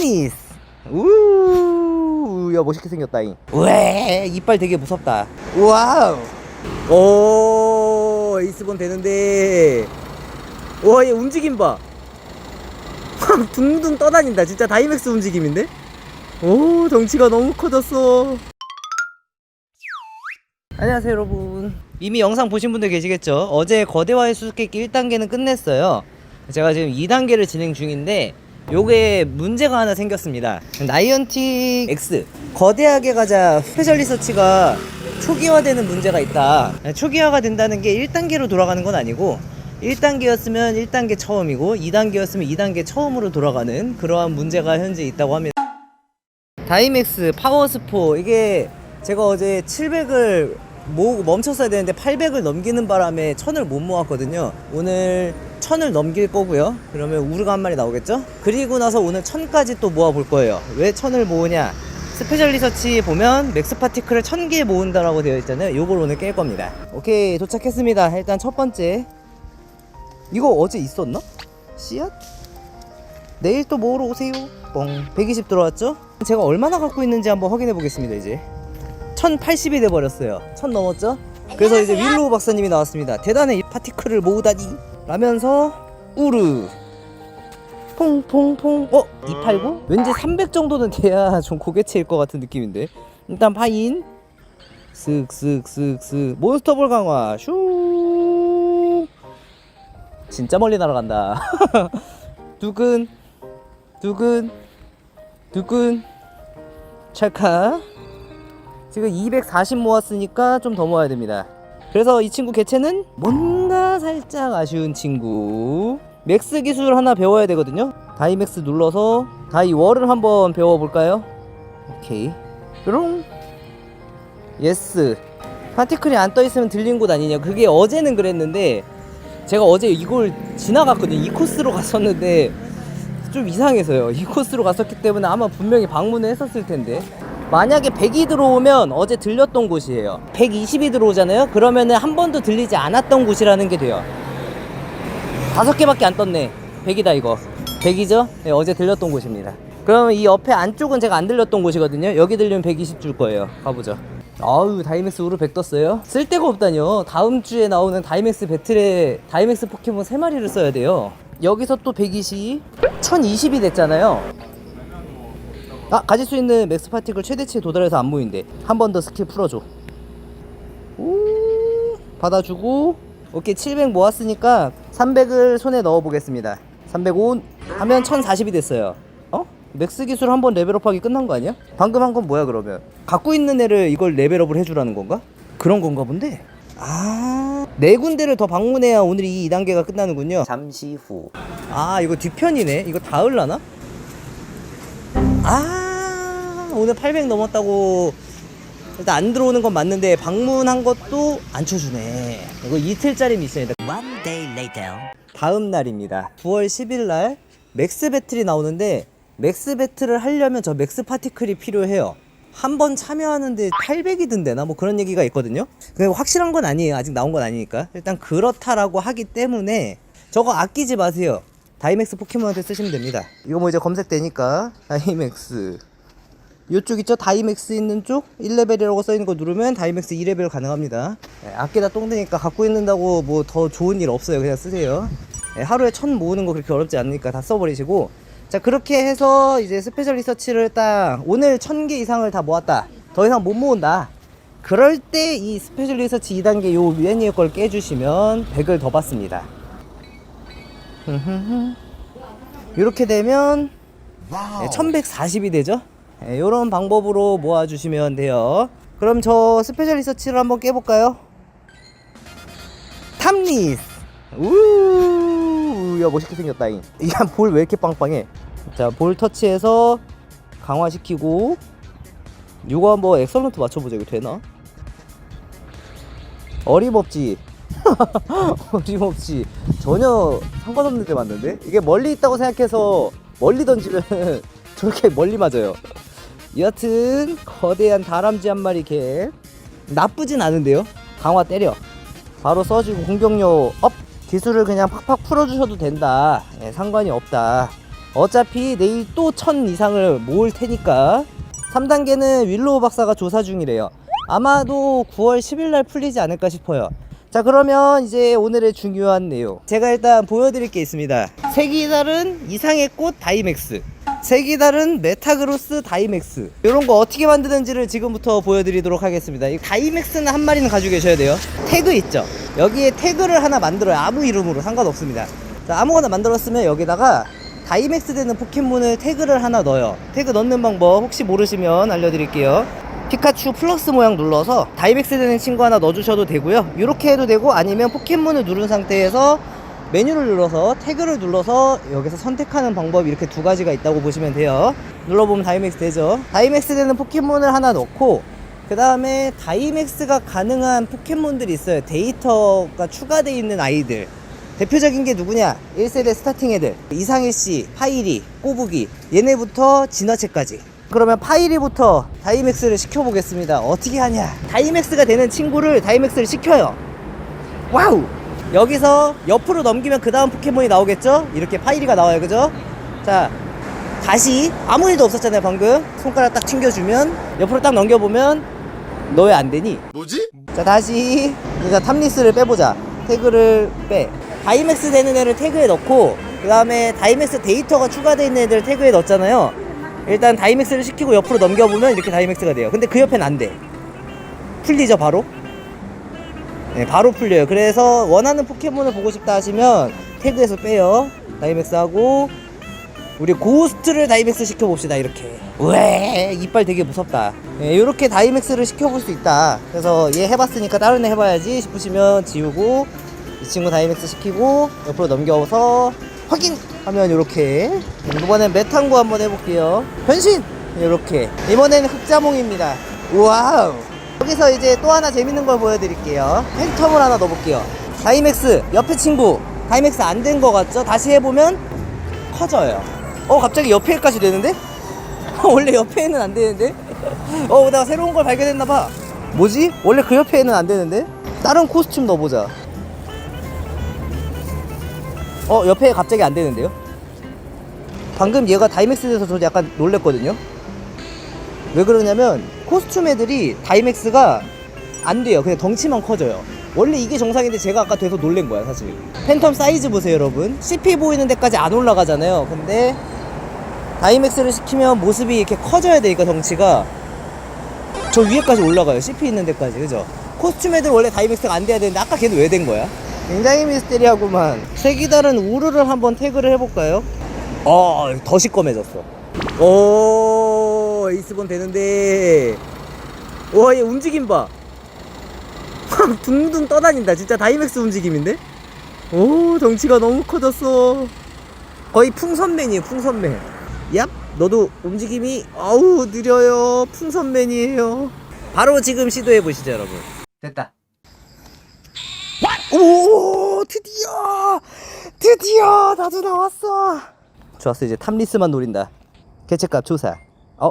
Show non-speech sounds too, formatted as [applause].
탐니스. 우 야 멋있게 생겼다잉. 왜? 이빨 되게 무섭다. 와우. 오 에이스본 되는데. 와 얘 움직임 봐. 둥둥 떠다닌다. 진짜 다이맥스 움직임인데? 오 덩치가 너무 커졌어. 안녕하세요 여러분. 이미 영상 보신 분들 계시겠죠? 어제 거대화의 수수께끼 1단계는 끝냈어요. 제가 지금 2단계를 진행 중인데 요게 문제가 하나 생겼습니다. 나이언틱 X. 거대하게 가자. 스페셜 리서치가 초기화되는 문제가 있다. 초기화가 된다는 게 1단계로 돌아가는 건 아니고 1단계였으면 1단계 처음이고 2단계였으면 2단계 처음으로 돌아가는 그러한 문제가 현재 있다고 합니다. 다이맥스 파워스포 이게 제가 어제 700을 모으고 멈췄어야 되는데 800을 넘기는 바람에 1000을 못 모았거든요. 오늘 1000을 넘길 거고요. 그러면 우르가 한 마리 나오겠죠? 그리고 나서 오늘 1000까지 또 모아 볼 거예요. 왜 1000을 모으냐? 스페셜 리서치 보면 맥스 파티클을 1000개 모은다라고 되어 있잖아요. 요걸 오늘 깰 겁니다. 오케이 도착했습니다. 일단 첫 번째. 이거 어제 있었나? 씨앗? 내일 또 모으러 오세요. 뻥. 120 들어왔죠? 제가 얼마나 갖고 있는지 한번 확인해 보겠습니다 이제. 1080이 돼버렸어요. 1000 넘었죠? 그래서 이제 윌로우 박사님이 나왔습니다. 대단해. 이 파티클을 모으다니 라면서 우르. 퐁퐁퐁. 어? 289? 왠지 300 정도는 돼야 [laughs] 좀 고개체일 것 같은 느낌인데. 일단 파인. 쓱쓱쓱쓱. 몬스터볼 강화. 슈 진짜 멀리 날아간다. [laughs] 두근. 두근. 두근. 찰카 지금 240 모았으니까 좀 더 모아야 됩니다 그래서 이 친구 개체는 뭔가 살짝 아쉬운 친구. 맥스 기술 하나 배워야 되거든요. 다이맥스 눌러서 다이 월을 한번 배워볼까요? 오케이. 뾰롱. 예스. 파티클이 안 떠있으면 들린 곳 아니냐. 그게 어제는 그랬는데 제가 어제 이걸 지나갔거든요. 이 코스로 갔었는데 좀 이상해서요. 이 코스로 갔었기 때문에 아마 분명히 방문을 했었을 텐데 만약에 100이 들어오면 어제 들렸던 곳이에요. 120이 들어오잖아요? 그러면은 한 번도 들리지 않았던 곳이라는 게 돼요. 다섯 개밖에 안 떴네. 100이다 이거. 100이죠? 네, 어제 들렸던 곳입니다. 그러면 이 옆에 안쪽은 제가 안 들렸던 곳이거든요. 여기 들리면 120 줄 거예요. 가보죠. 아우 다이맥스 우르 100 떴어요? 쓸데가 없다뇨. 다음 주에 나오는 다이맥스 배틀에 다이맥스 포켓몬 3마리를 써야 돼요. 여기서 또 120, 1020이 됐잖아요 아 가질 수 있는 맥스 파티클 최대치에 도달해서 안 보이는데 한 번 더 스킬 풀어줘. 오 받아주고. 오케이 700 모았으니까 300을 손에 넣어 보겠습니다. 305 하면 1040이 됐어요. 어? 맥스 기술 한 번 레벨업하기 끝난 거 아니야? 방금 한 건 뭐야 그러면? 갖고 있는 애를 이걸 레벨업을 해주라는 건가? 그런 건가 본데? 아네 군데를 더 방문해야 오늘 이 2단계가 끝나는군요. 잠시 후아 이거 뒤편이네? 이거 닿을라나? 아 오늘 800 넘었다고 일단 안 들어오는 건 맞는데 방문한 것도 안 쳐주네. 이거 이틀짜리 미션이다. One day later. 다음 날입니다. 9월 10일 날 맥스 배틀이 나오는데 맥스 배틀을 하려면 저 맥스 파티클이 필요해요. 한 번 참여하는데 800이 든대나? 뭐 그런 얘기가 있거든요. 근데 확실한 건 아니에요. 아직 나온 건 아니니까. 일단 그렇다라고 하기 때문에 저거 아끼지 마세요. 다이맥스 포켓몬한테 쓰시면 됩니다. 이거 뭐 이제 검색되니까 다이맥스 요쪽 있죠? 다이맥스 있는 쪽? 1레벨이라고 써있는 거 누르면 다이맥스 2레벨 가능합니다. 네, 아끼다 똥되니까 갖고 있는다고 뭐 더 좋은 일 없어요. 그냥 쓰세요. 네, 하루에 천 모으는 거 그렇게 어렵지 않으니까 다 써버리시고. 자 그렇게 해서 이제 스페셜 리서치를 딱 오늘 천 개 이상을 다 모았다. 더 이상 못 모은다. 그럴 때 이 스페셜 리서치 2단계 요 위에 위에 걸 깨주시면 100을 더 받습니다. [laughs] 이렇게 되면 네, 1140이 되죠 이런 방법으로 모아주시면 돼요. 그럼 저 스페셜 리서치를 한번 깨볼까요? 탐리스. 우야 멋있게 생겼다잉. 이게 볼왜 이렇게 빵빵해? 자 볼 터치해서 강화시키고 이거 한번 엑설런트 맞춰보자. 이거 되나? 어림없지. [laughs] 어림없지. 전혀 상관없는 데 맞는데? 이게 멀리 있다고 생각해서 멀리 던지면 [laughs] 저렇게 멀리 맞아요 여튼 거대한 다람쥐 한 마리 개. 나쁘진 않은데요. 강화 때려. 바로 써주고 공격력 업! 기술을 그냥 팍팍 풀어주셔도 된다. 예, 상관이 없다. 어차피 내일 또 천 이상을 모을 테니까. 3단계는 윌로우 박사가 조사 중이래요. 아마도 9월 10일 날 풀리지 않을까 싶어요. 자 그러면 이제 오늘의 중요한 내용. 제가 일단 보여드릴 게 있습니다. 색이 다른 이상의 꽃 다이맥스 색이 다른 메타그로스 다이맥스. 이런 거 어떻게 만드는지를 지금부터 보여드리도록 하겠습니다. 이 다이맥스는 한 마리는 가지고 계셔야 돼요. 태그 있죠? 여기에 태그를 하나 만들어요 아무 이름으로 상관없습니다. 자 아무거나 만들었으면 여기다가 다이맥스 되는 포켓몬을 태그를 하나 넣어요. 태그 넣는 방법 혹시 모르시면 알려드릴게요. 피카츄 플러스 모양 눌러서 다이맥스 되는 친구 하나 넣어주셔도 되고요. 이렇게 해도 되고 아니면 포켓몬을 누른 상태에서 메뉴를 눌러서 태그를 눌러서 여기서 선택하는 방법이 이렇게 두 가지가 있다고 보시면 돼요. 눌러보면 다이맥스 되죠? 다이맥스 되는 포켓몬을 하나 넣고 그 다음에 다이맥스가 가능한 포켓몬들이 있어요. 데이터가 추가되어 있는 아이들. 대표적인 게 누구냐? 1세대 스타팅 애들. 이상일씨, 파이리, 꼬부기. 얘네부터 진화체까지. 그러면 파이리부터 다이맥스를 시켜보겠습니다. 어떻게 하냐? 다이맥스가 되는 친구를 다이맥스를 시켜요. 와우 여기서 옆으로 넘기면 그 다음 포켓몬이 나오겠죠? 이렇게 파이리가 나와요 그죠? 자 다시 아무 일도 없었잖아요 방금. 손가락 딱 튕겨주면 옆으로 딱 넘겨보면 너 왜 안 되니. 뭐지? 자 다시 이제 탐리스를 빼보자. 태그를 빼. 다이맥스 되는 애를 태그에 넣고 그 다음에 다이맥스 데이터가 추가되어 있는 애들 태그에 넣었잖아요. 일단 다이맥스를 시키고 옆으로 넘겨보면 이렇게 다이맥스가 돼요. 근데 그 옆엔 안 돼. 풀리죠 바로 네 바로 풀려요. 그래서 원하는 포켓몬을 보고 싶다 하시면 태그에서 빼요. 다이맥스 하고 우리 고스트를 다이맥스 시켜봅시다 이렇게. 왜? 이빨 되게 무섭다. 네, 이렇게 다이맥스를 시켜볼 수 있다. 그래서 얘 해봤으니까 다른 애 해봐야지 싶으시면 지우고 이 친구 다이맥스 시키고 옆으로 넘겨서 확인! 하면 이렇게. 이번엔 메탄고 한번 해볼게요. 변신! 이렇게. 이번에는 흑자몽입니다. 와우 여기서 이제 또 하나 재밌는 걸 보여드릴게요 팬텀을 하나 넣어볼게요 다이맥스 옆에 친구 다이맥스 안 된 거 같죠 다시 해보면 커져요 어 갑자기 옆에까지 되는데? [laughs] 원래 옆에는 안 되는데? 어 내가 새로운 걸 발견했나봐 뭐지? 원래 그 옆에는 안 되는데? 다른 코스튬 넣어보자 어 옆에 갑자기 안 되는데요? 방금 얘가 다이맥스 돼서 저 약간 놀랬거든요 왜 그러냐면 코스튬 애들이 다이맥스가 안 돼요. 그냥 덩치만 커져요. 원래 이게 정상인데 제가 아까 돼서 놀란 거야 사실. 팬텀 사이즈 보세요 여러분. CP 보이는 데까지 안 올라가잖아요. 근데 다이맥스를 시키면 모습이 이렇게 커져야 되니까 덩치가. 저 위에까지 올라가요 CP 있는 데까지. 그죠? 코스튬 애들 원래 다이맥스가 안 돼야 되는데 아까 걔는 왜 된 거야? 굉장히 미스테리하구만. 색이 다른 우르를 한번 태그를 해볼까요? 어 더 시꺼매졌어. 오 에이스본 되는데. 와얘 움직임 봐. 둥둥 떠다닌다. 진짜 다이맥스 움직임인데? 오 덩치가 너무 커졌어. 거의 풍선맨이에요 풍선맨. 얍 너도 움직임이 어우 느려요. 풍선맨이에요. 바로 지금 시도해 보시죠 여러분. 됐다. 오 드디어! 드디어 나도 나왔어. 좋았어 이제 탐리스만 노린다. 개체값 조사. 어